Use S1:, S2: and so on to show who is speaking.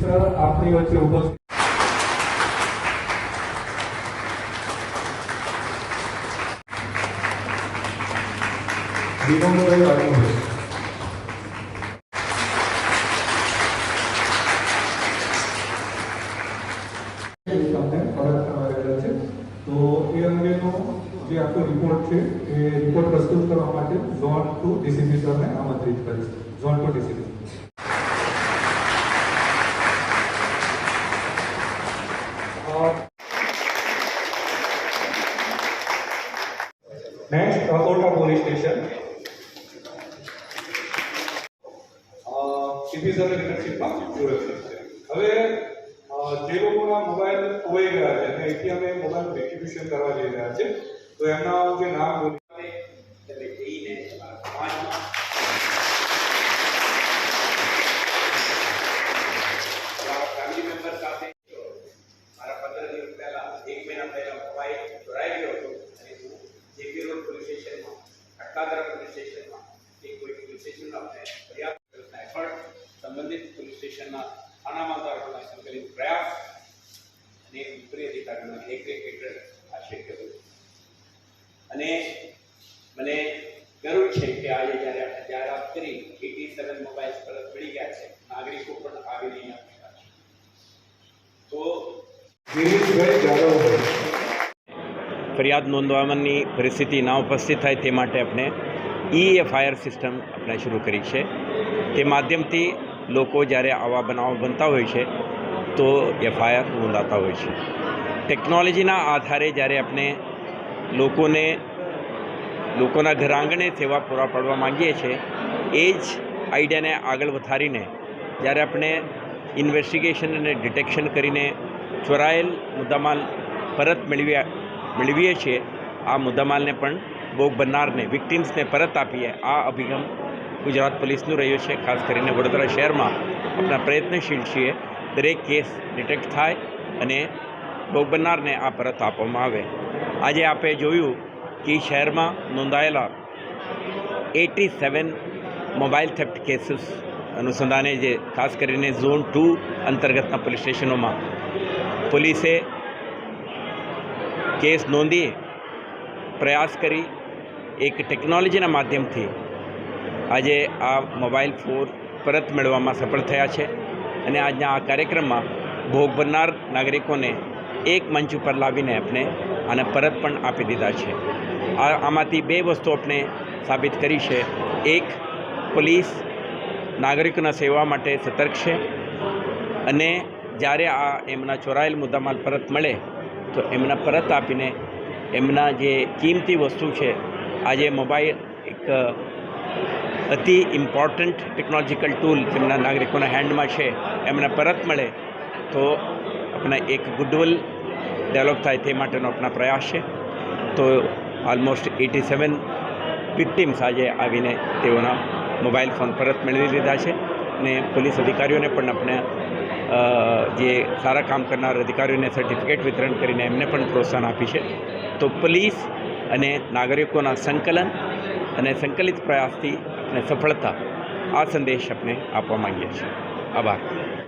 S1: Sir આપની વચ્ચે ઉપસ્થિત વિનોદભાઈ વાઘમોડે. જે આખો રિપોર્ટ છે એ રિપોર્ટ પ્રસ્તુત કરવા માટે ઝોન ટુ ડીસીપી સરને આમંત્રિત કરીશ. Zone two DCP next Akota police station હવે જે લોકોના મોબાઈલ ખોવાઈ ગયા છે અને અહીંથી અમે મોબાઈલ ડિસ્ટ્રીબ્યુશન કરવા જઈ રહ્યા છે, તો એમના જે નામ
S2: અટકાદરા પોલીસ સ્ટેશનમાં કે કોઈ પોલીસ સ્ટેશનમાં આપણે ફરિયાદ કરતા સંબંધિત પોલીસ સ્ટેશનના થાનામાં દ્વારા સંકલિત પ્રયાસ અને ઉપરી અધિકારીના દેખરેખ હેઠળ આ શક્ય થયું અને મને ગર્વ છે કે આજે જ્યારે આપણે જાહેરાત કરી, એટી સેવન મોબાઈલ પરત મળી ગયા છે, નાગરિકો પણ આવીને અહીંયા બેઠા છે. તો
S1: ગિરીશભાઈ જાદવભાઈ
S3: ફરિયાદ નોંધવાની પરિસ્થિતિ ના ઉપસ્થિત થાય તે માટે આપણે ઈ એફઆઈઆર સિસ્ટમ આપણે શરૂ કરી છે. તે માધ્યમથી લોકો જ્યારે આવા બનાવો બનતા હોય છે, તો એફઆઈઆર નોંધાતા હોય છે. ટેકનોલોજીના આધારે જ્યારે આપણે લોકોને, લોકોના ઘર આંગણે સેવા પૂરા પાડવા માંગીએ છીએ એ જ આઈડિયાને આગળ વધારીને જ્યારે આપણે ઇન્વેસ્ટિગેશન અને ડિટેક્શન કરીને ચોરાયેલ મુદ્દામાલ પરત મેળવ્યા મેળવીએ છીએ. આ મુદ્દામાલને પણ ભોગ બનનારને, વિક્ટિમ્સને પરત આપીએ. આ અભિગમ ગુજરાત પોલીસનું રહ્યું છે. ખાસ કરીને વડોદરા શહેરમાં આપણા પ્રયત્નશીલ છીએ. દરેક કેસ ડિટેક્ટ થાય અને ભોગ બનનારને આ પરત આપવામાં આવે. આજે આપે જોયું કે શહેરમાં નોંધાયેલા eighty seven mobile theft cases અનુસંધાને જે ખાસ કરીને ઝોન ટુ અંતર્ગતના પોલીસ સ્ટેશનોમાં પોલીસે કેસ નોંધી પ્રયાસ કરી એક ટેકનોલોજીના માધ્યમથી આજે આ મોબાઈલ ફોન પરત મેળવવામાં સફળ થયા છે અને આજના આ કાર્યક્રમમાં ભોગ બનનાર નાગરિકોને એક મંચ ઉપર લાવીને આપણે આને પરત પણ આપી દીધા છે. આ આમાંથી બે વસ્તુ આપણે સાબિત કરી છે. એક, પોલીસ નાગરિકોના સેવા માટે સતર્ક છે અને જ્યારે આ એમના ચોરાયેલ મુદ્દામાલ પરત મળે તો એમના પરત આપીને એમના જે કિંમતી વસ્તુ છે, આજે મોબાઈલ એક અતિ ઇમ્પોર્ટન્ટ ટેકનોલોજીકલ ટૂલ જેમના નાગરિકોના હેન્ડમાં છે, એમને પરત મળે તો આપણા એક ગુડવિલ ડેવલપ થાય તે માટેનો આપણા પ્રયાસ છે. તો ઓલમોસ્ટ એટી સેવન વિક્ટિમ્સ આજે આવીને તેઓના મોબાઈલ ફોન પરત મેળવી લીધા છે. અને પોલીસ અધિકારીઓને પણ આપણે જે સારા કામ કરનાર અધિકારીઓને સર્ટિફિકેટ વિતરણ કરીને એમને પણ પ્રોત્સાહન આપી છે. તો પોલીસ અને નાગરિકોના સંકલન અને સંકલિત પ્રયાસથી અને સફળતા આ સંદેશ આપણે આપવા માંગીએ છીએ. આભાર.